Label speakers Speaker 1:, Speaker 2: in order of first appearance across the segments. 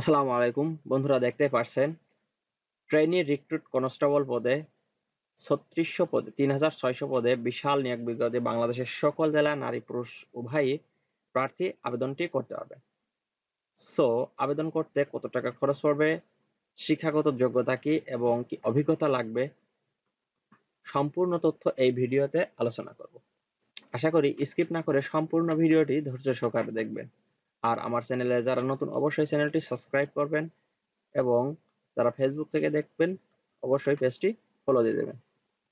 Speaker 1: আসসালামু আলাইকুম। বন্ধুরা দেখতে পারছেন ট্রেনি রিক্রুট কনস্টেবল পদে ছত্রিশশো পদে, তিন হাজার ছয়শো পদে বিশাল নিয়োগ বিজ্ঞপ্তি বাংলাদেশের সকল জেলা নারী পুরুষ উভয়ই প্রার্থী আবেদনটি করতে পারবে সো আবেদন করতে কত টাকা খরচ পড়বে, শিক্ষাগত যোগ্যতা কি এবং কি অভিজ্ঞতা লাগবে, সম্পূর্ণ তথ্য এই ভিডিওতে আলোচনা করব। আশা করি স্কিপ না করে সম্পূর্ণ ভিডিওটি ধৈর্য সহকারে দেখবেন। আর আমার চ্যানেলে যারা নতুন, অবশ্যই চ্যানেলটি সাবস্ক্রাইব করবেন এবং যারা ফেসবুক থেকে দেখবেন, অবশ্যই পেজটি ফলো দিয়ে দেবেন।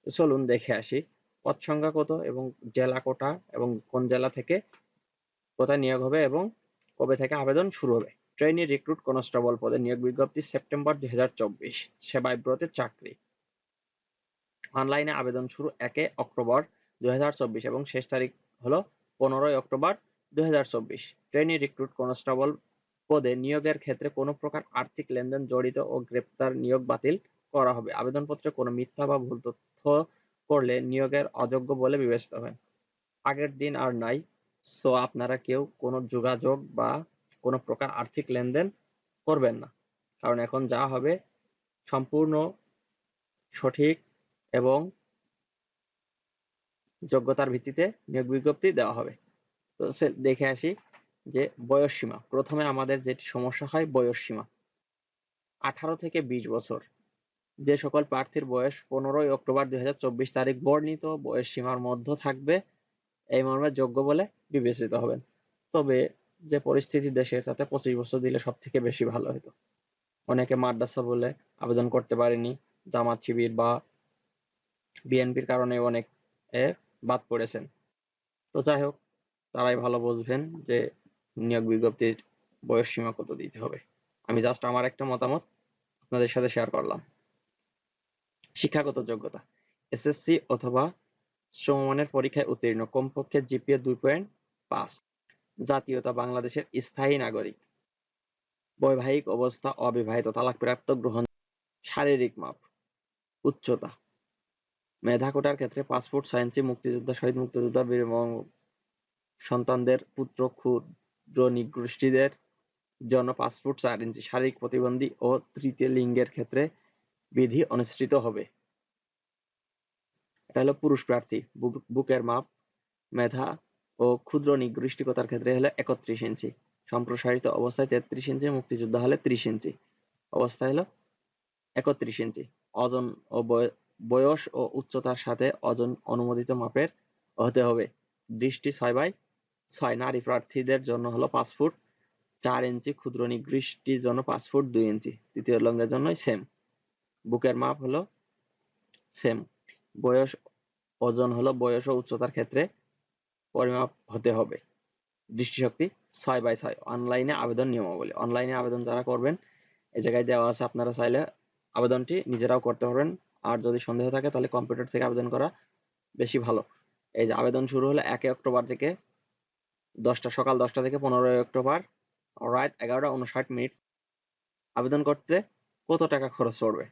Speaker 1: চলুন দেখে আসি পদ সংখ্যা কত এবং জেলা কোটা এবং কোন জেলা থেকে কোথায় নিয়োগ হবে এবং কবে থেকে আবেদন শুরু হবে। ট্রেনি রিক্রুট কনস্টেবল পদে নিয়োগ বিজ্ঞপ্তি সেপ্টেম্বর দুই হাজার চব্বিশ, সেবায় ব্রতের চাকরি। অনলাইনে আবেদন শুরু একে অক্টোবর দুই হাজার চব্বিশ এবং শেষ তারিখ হলো পনেরোই অক্টোবর দুই ট্রেনি রিক্রুট কনস্টেবল পদে নিয়োগের ক্ষেত্রে কোনো প্রকার আর্থিক লেনদেন জড়িত ও গ্রেপ্তার নিয়োগ বাতিল করা হবে। আবেদনপত্রে কোনো মিথ্যা বা ভুল তথ্য করলে নিয়োগের অযোগ্য বলে বিবেচিত হবে আগের দিন আর নাই, সো আপনারা কেউ কোনো যোগাযোগ বা কোনো প্রকার আর্থিক লেনদেন করবেন না। কারণ এখন যা হবে সম্পূর্ণ সঠিক এবং যোগ্যতার ভিত্তিতে নিয়োগ বিজ্ঞপ্তি দেওয়া হবে। তো দেখে আসি যে বয়স সীমা। প্রথমে আমাদের যেটি সমস্যা হয় বয়স সীমা। আঠারো থেকে বিশ বছর। যে সকল প্রার্থীর বয়স পনেরোই অক্টোবর দুই হাজার চব্বিশ তারিখ বর্ণিত, বয়স সীমার মধ্যে থাকবে, এই মর্মে যোগ্য বলে বিবেচিত হবেন। তবে যে পরিস্থিতি দেশের, তাতে পঁচিশ বছর দিলে সব থেকে বেশি ভালো হতো। অনেকে মাদ্রাসা বলে আবেদন করতে পারেনি, জামাত শিবির বা বিএনপির কারণে অনেক বাদ পড়েছেন। তো যাই হোক তারাই ভালো বুঝবেন যে নিয়োগ বিজ্ঞপ্তির বয়স সীমা কত দিতে হবে। আমি জাস্ট আমার একটা মতামত আপনাদের সাথে শেয়ার করলাম। শিক্ষাগত যোগ্যতা এসএসসি অথবা সমমানের পরীক্ষায় উত্তীর্ণ, কমপক্ষে জিপিএ দুই পয়েন্ট পাঁচ। জাতীয়তা, বাংলাদেশের স্থায়ী নাগরিক। বৈবাহিক অবস্থা অবিবাহিত, তালাকপ্রাপ্ত, গ্রহণ শারীরিক মাপ, উচ্চতা। মেধা কোটার ক্ষেত্রে পাসপোর্ট সায়েন্সি মুক্তিযোদ্ধা, শহীদ মুক্তিযোদ্ধা বীর সন্তানদের পুত্র, ক্ষুদ্র নিগোষ্ঠীদের জন্য পাসপোর্ট চার ইঞ্চি শারীরিক প্রতিবন্ধী ও তৃতীয় লিঙ্গের ক্ষেত্রে বিধি অনুষ্ঠিত হবে। এটা হলো পুরুষ প্রার্থী। বুকের মাপ, মেধা ও ক্ষুদ্র নিগৃষ্টিকতার ক্ষেত্রে হলো একত্রিশ ইঞ্চি। সম্প্রসারিত অবস্থায় তেত্রিশ ইঞ্চি, মুক্তিযোদ্ধা হলে ত্রিশ ইঞ্চি। অবস্থা হলো একত্রিশ ইঞ্চি। ওজন ও বয়স ও উচ্চতার সাথে ওজন অনুমোদিত মাপের হতে হবে। দৃষ্টি ছয় বাই ছয় নারী প্রার্থীদের জন্য হলো পাঁচ ফুট চার ইঞ্চি, ক্ষুদ্র নিগৃষ্টির জন্য পাঁচ ফুট দুই ইঞ্চি। তৃতীয় লঙ্গের জন্য সেম বুকের মাপ হলো সেম বয়স ওজন হলো বয়স ও উচ্চতার ক্ষেত্রে পরিমাপ হতে হবে। দৃষ্টিশক্তি ছয় বাই ছয়। অনলাইনে আবেদন নিয়মাবলী। অনলাইনে আবেদন যারা করবেন এই জায়গায় দেওয়া আছে আপনারা চাইলে আবেদনটি নিজেরাও করতে পারবেন। আর যদি সন্দেহ থাকে তাহলে কম্পিউটার থেকে আবেদন করা বেশি ভালো। এই যে আবেদন শুরু হলো একে অক্টোবর থেকে দশটা, সকাল দশটা থেকে পনেরোই অক্টোবর। রাত এগারোটা উনষাট মিনিট। আবেদন করতে কত টাকা খরচ পড়বে?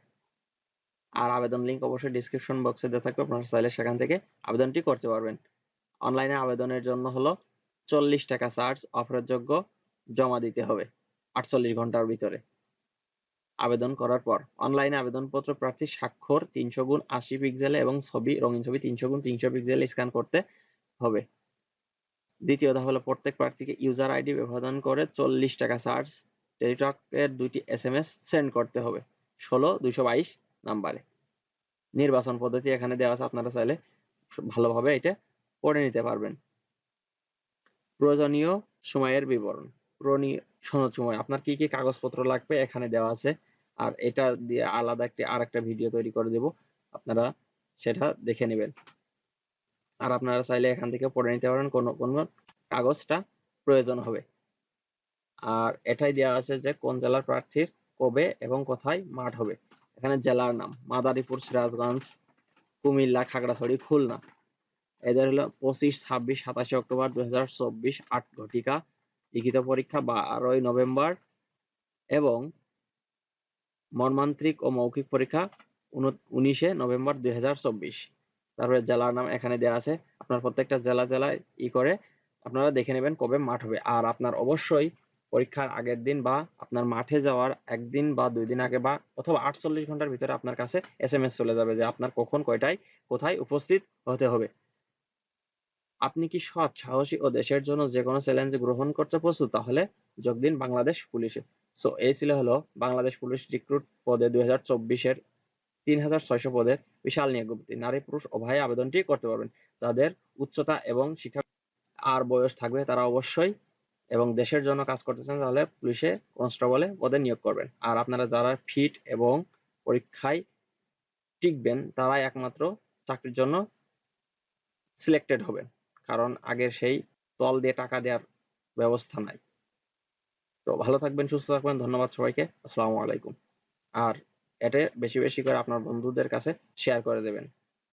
Speaker 1: আর আবেদন লিঙ্ক অবশ্যই ডিসক্রিপশন বক্সে দেওয়া থাকবে। আপনারা চাইলে সেখান থেকে আবেদনটি করতে পারবেন। অনলাইনে আবেদনের জন্য হলো চল্লিশ টাকা চার্জ অফারের যোগ্য জমা দিতে হবে আটচল্লিশ ঘণ্টার ভিতরে। আবেদন করার পর অনলাইনে আবেদনপত্র প্রার্থী স্বাক্ষর তিনশো গুণ আশি পিক্সেলে এবং ছবি, রঙিন ছবি তিনশো গুণ তিনশো পিক্সেলে স্ক্যান করতে হবে। দ্বিতীয় হলো প্রত্যেক প্রার্থীকে ইউজার আইডি ব্যবহার করে চল্লিশ টাকা চার্জ টেলিটকের দুইটি এস এম এস সেন্ড করতে হবে। ষোলো, দুইশো বাইশ নাম্বারে। নির্বাচন পদ্ধতি এখানে দেওয়া আছে, আপনারা চাইলে ভালোভাবে এটা পড়ে নিতে পারবেন। প্রয়োজনীয় সময়ের বিবরণ। সনদ সময়, আপনার কি কি কাগজপত্র লাগবে এখানে দেওয়া আছে। আর এটা দিয়ে আলাদা একটি আর একটা ভিডিও তৈরি করে দেব। আপনারা সেটা দেখে নেবেন। আর আপনারা চাইলে এখান থেকে পড়ে নিতে পারেন, কোন কোন কাগজটা প্রয়োজন হবে। আর এটাই দেওয়া আছে যে কোন জেলার প্রার্থীর কবে এবং কোথায় মাঠ হবে। এখানে জেলার নাম মাদারীপুর, সিরাজগঞ্জ, কুমিল্লা, খাগড়াছড়ি, খুলনা। এদের হলো পঁচিশ, ছাব্বিশ, সাতাশে অক্টোবর দুই হাজার চব্বিশ, আট ঘটিকা, লিখিত পরীক্ষা বারোই নভেম্বর এবং মর্মান্ত্রিক ও মৌখিক পরীক্ষা উনিশে নভেম্বর দুই হাজার চব্বিশ। তারপরে জেলার নাম এখানে দেওয়া আছে। আপনার প্রত্যেকটা জেলা জেলায় ই করে আপনারা দেখে নেবেন কবে মাঠ হবে। আর আপনার অবশ্যই পরীক্ষার আগের দিন বা আপনার মাঠে যাওয়ার একদিন বা দুই দিন আগে বা অথবা আটচল্লিশ ঘণ্টার ভিতরে আপনার কাছে এস এম এস চলে যাবে যে আপনার কখন, কয়টায়, কোথায় উপস্থিত হতে হবে। আপনি কি সৎ, সাহসী ও দেশের জন্য যে কোনো চ্যালেঞ্জ গ্রহণ করতে প্রস্তুত, তাহলে যোগ দিন বাংলাদেশ পুলিশে। সো এই ছিল হলো বাংলাদেশ পুলিশ রিক্রুট পদে দুই হাজার চব্বিশের তিন হাজার ছয়শো পদের বিশাল নিয়োগ বিজ্ঞপ্তি নারী, পুরুষ উভয়ে আবেদনটি করতে পারবেন। যাদের উচ্চতা এবং শিক্ষা আর বয়স থাকবে তারা অবশ্যই এবং দেশের জন্য কাজ করতে চান তাহলে পুলিশে কনস্টেবলে পদে নিয়োগ করবেন। আর আপনারা যারা ফিট এবং পরীক্ষায় টিকবেন, তারাই একমাত্র চাকরির জন্য সিলেক্টেড হবেন। কারণ আগের সেই তল দিয়ে টাকা দেওয়ার ব্যবস্থা নাই। তো ভালো থাকবেন, সুস্থ থাকবেন। ধন্যবাদ সবাইকে। আসসালামু আলাইকুম। আর এটা বেশি বেশি করে আপনার বন্ধুদের কাছে শেয়ার করে দেবেন।